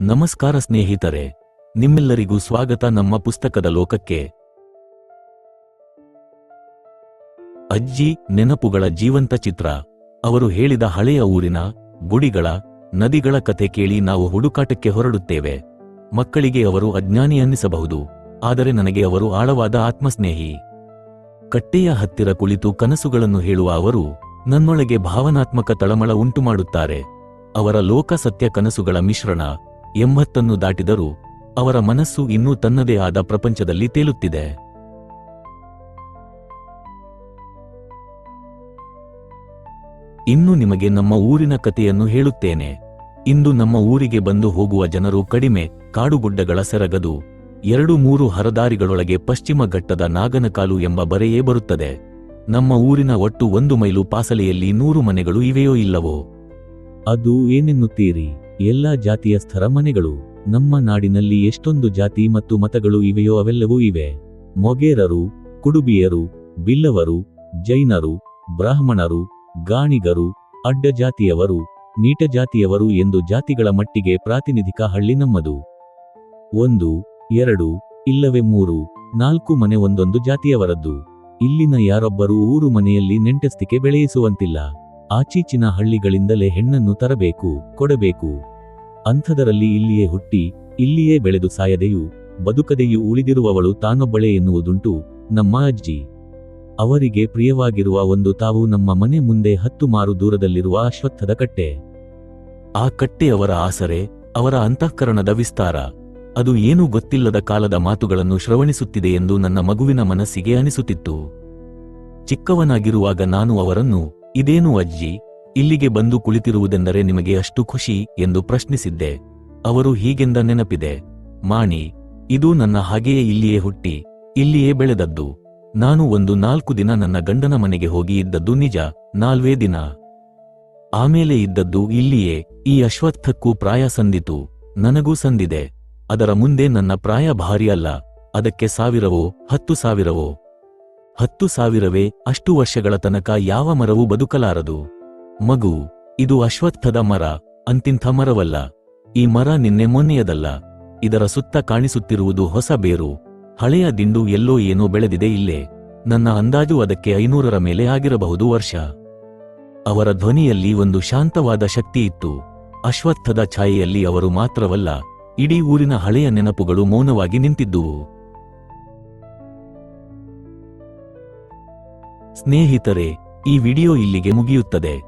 ನಮಸ್ಕಾರ ಸ್ನೇಹಿತರೆ, ನಿಮ್ಮೆಲ್ಲರಿಗೂ ಸ್ವಾಗತ ನಮ್ಮ ಪುಸ್ತಕದ ಲೋಕಕ್ಕೆ. ಅಜ್ಜಿ ನೆನಪುಗಳ ಜೀವಂತ ಚಿತ್ರ, ಅವರು ಹೇಳಿದ ಹಳೆಯ ಊರಿನ ಗುಡಿಗಳ, ನದಿಗಳ ಕತೆ ಕೇಳಿ ನಾವು ಹುಡುಕಾಟಕ್ಕೆ ಹೊರಡುತ್ತೇವೆ. ಮಕ್ಕಳಿಗೆ ಅವರು ಅಜ್ಞಾನಿ ಅನ್ನಿಸಬಹುದು, ಆದರೆ ನನಗೆ ಅವರು ಆಳವಾದ ಆತ್ಮಸ್ನೇಹಿ. ಕಟ್ಟೆಯ ಹತ್ತಿರ ಕುಳಿತು ಕನಸುಗಳನ್ನು ಹೇಳುವ ಅವರು, ನನ್ನೊಳಗೆ ಭಾವನಾತ್ಮಕ ತಳಮಳ ಉಂಟುಮಾಡುತ್ತಾರೆ. ಅವರ ಲೋಕ ಸತ್ಯ ಕನಸುಗಳ ಮಿಶ್ರಣ ಎಂಬತ್ತನ್ನು ದಾಟಿದರೂ ಅವರ ಮನಸ್ಸು ಇನ್ನೂ ತನ್ನದೇ ಆದ ಪ್ರಪಂಚದಲ್ಲಿ ತೇಲುತ್ತಿದೆ. ಇನ್ನು ನಿಮಗೆ ನಮ್ಮ ಊರಿನ ಕಥೆಯನ್ನು ಹೇಳುತ್ತೇನೆ. ಇಂದು ನಮ್ಮ ಊರಿಗೆ ಬಂದು ಹೋಗುವ ಜನರು ಕಡಿಮೆ, ಕಾಡುಗುಡ್ಡಗಳ ಸೆರಗದು, ಎರಡು ಮೂರು ಹರದಾರಿಗಳೊಳಗೆ ಪಶ್ಚಿಮ ಘಟ್ಟದ ನಾಗನಕಾಲು ಎಂಬ ಬರೆಯೇ ಬರುತ್ತದೆ. ನಮ್ಮ ಊರಿನ ಒಟ್ಟು ಒಂದು ಮೈಲು ಪಾಸಲೆಯಲ್ಲಿ ನೂರು ಮನೆಗಳು ಇವೆಯೋ ಇಲ್ಲವೋ? ಅದು ಏನೆನ್ನುತ್ತೀರಿ? ಎಲ್ಲಾ ಜಾತಿಯ ಸ್ಥರ ಮನೆಗಳು, ನಮ್ಮ ನಾಡಿನಲ್ಲಿ ಎಷ್ಟೊಂದು ಜಾತಿ ಮತ್ತು ಮತಗಳು ಇವೆಯೋ ಅವೆಲ್ಲವೂ ಇವೆ. ಮೊಗೇರರು ಕುಡುಬಿಯರು, ಬಿಲ್ಲವರು, ಜೈನರು, ಬ್ರಾಹ್ಮಣರು, ಗಾಣಿಗರು, ಅಡ್ಡ ಜಾತಿಯವರು, ನೀಟ ಜಾತಿಯವರು ಎಂದು ಜಾತಿಗಳ ಮಟ್ಟಿಗೆ ಪ್ರಾತಿನಿಧಿಕ ಹಳ್ಳಿ ನಮ್ಮದು. ಒಂದು, ಎರಡು, ಇಲ್ಲವೇ ಮೂರು, ನಾಲ್ಕು ಮನೆ ಒಂದೊಂದು ಜಾತಿಯವರದ್ದು. ಇಲ್ಲಿನ ಯಾರೊಬ್ಬರೂ ಊರು ಮನೆಯಲ್ಲಿ ನೆಂಟಸ್ತಿಕೆ ಬೆಳೆಯಿಸುವಂತಿಲ್ಲ. ಆಚೀಚಿನ ಹಳ್ಳಿಗಳಿಂದಲೇ ಹೆಣ್ಣನ್ನು ತರಬೇಕು, ಕೊಡಬೇಕು. ಅಂಥದರಲ್ಲಿ ಇಲ್ಲಿಯೇ ಹುಟ್ಟಿ, ಇಲ್ಲಿಯೇ ಬೆಳೆದು ಸಾಯದೆಯೂ, ಬದುಕದೆಯೂ ಉಳಿದಿರುವವಳು ತಾನೊಬ್ಬಳೇ ಎನ್ನುವುದುಂಟು ನಮ್ಮ ಅಜ್ಜಿ. ಅವರಿಗೆ ಪ್ರಿಯವಾಗಿರುವ ಒಂದು ತಾವು ನಮ್ಮ ಮನೆ ಮುಂದೆ ಹತ್ತು ಮಾರು ದೂರದಲ್ಲಿರುವ ಅಶ್ವತ್ಥದ ಕಟ್ಟೆ. ಆ ಕಟ್ಟೆಯವರ ಆಸರೆ, ಅವರ ಅಂತಃಕರಣದ ವಿಸ್ತಾರ. ಅದು ಏನೂ ಗೊತ್ತಿಲ್ಲದ ಕಾಲದ ಮಾತುಗಳನ್ನು ಶ್ರವಣಿಸುತ್ತಿದೆ ಎಂದು ನನ್ನ ಮಗುವಿನ ಮನಸ್ಸಿಗೆ ಅನಿಸುತ್ತಿತ್ತು. ಚಿಕ್ಕವನಾಗಿರುವಾಗ ನಾನು ಅವರನ್ನು, ಇದೇನು ಅಜ್ಜಿ? ಇಲ್ಲಿಗೆ ಬಂದು ಕುಳಿತಿರುವುದೆಂದರೆ ನಿಮಗೆ ಅಷ್ಟು ಖುಷಿ ಎಂದು ಪ್ರಶ್ನಿಸಿದ್ದೆ. ಅವರು ಹೀಗೆಂದ ನೆನಪಿದೆ, ಮಾಣಿ, ಇದು ನನ್ನ ಹಾಗೆಯೇ ಇಲ್ಲಿಯೇ ಹುಟ್ಟಿ, ಇಲ್ಲಿಯೇ ಬೆಳೆದದ್ದು. ನಾನು ಒಂದು ನಾಲ್ಕು ದಿನ ನನ್ನ ಗಂಡನ ಮನೆಗೆ ಹೋಗಿ ಇದ್ದದ್ದು ನಿಜ, ನಾಲ್ವೇ ದಿನ. ಆಮೇಲೆ ಇದ್ದದ್ದು ಇಲ್ಲಿಯೇ, ಈ ಅಶ್ವತ್ಥಕ್ಕೂ ಪ್ರಾಯ ಸಂದಿತು, ನನಗೂ ಸಂದಿದೆ. ಅದರ ಮುಂದೆ ನನ್ನ ಪ್ರಾಯ ಭಾರಿ ಅಲ್ಲ, ಅದಕ್ಕೆ ಸಾವಿರವೋ, ಹತ್ತು ಸಾವಿರವೋ. ಹತ್ತು ಸಾವಿರವೇ, ಅಷ್ಟು ವರ್ಷಗಳ ತನಕ ಯಾವ ಮರವೂ ಬದುಕಲಾರದು. ಮಗು, ಇದು ಅಶ್ವತ್ಥದ ಮರ, ಅಂತಿಂಥ ಮರವಲ್ಲ. ಈ ಮರ ನಿನ್ನೆ ಮೊನ್ನೆಯದಲ್ಲ. ಇದರ ಸುತ್ತ ಕಾಣಿಸುತ್ತಿರುವುದು ಹೊಸ ಬೇರು. ಹಳೆಯ ದಿಂಡು ಎಲ್ಲೋ ಏನೋ ಬೆಳೆದಿದೆ ಇಲ್ಲೇ. ನನ್ನ ಅಂದಾಜು ಅದಕ್ಕೆ ಐನೂರರ ಮೇಲೆ ಆಗಿರಬಹುದು ವರ್ಷ. ಅವರ ಧ್ವನಿಯಲ್ಲಿ ಒಂದು ಶಾಂತವಾದ ಶಕ್ತಿ ಇತ್ತು. ಅಶ್ವತ್ಥದ ಛಾಯೆಯಲ್ಲಿ ಅವರು ಮಾತ್ರವಲ್ಲ, ಇಡೀ ಊರಿನ ಹಳೆಯ ನೆನಪುಗಳು ಮೌನವಾಗಿ ನಿಂತಿದ್ದುವು. ಸ್ನೇಹಿತರೆ, ಈ ವಿಡಿಯೋ ಇಲ್ಲಿಗೆ ಮುಗಿಯುತ್ತದೆ.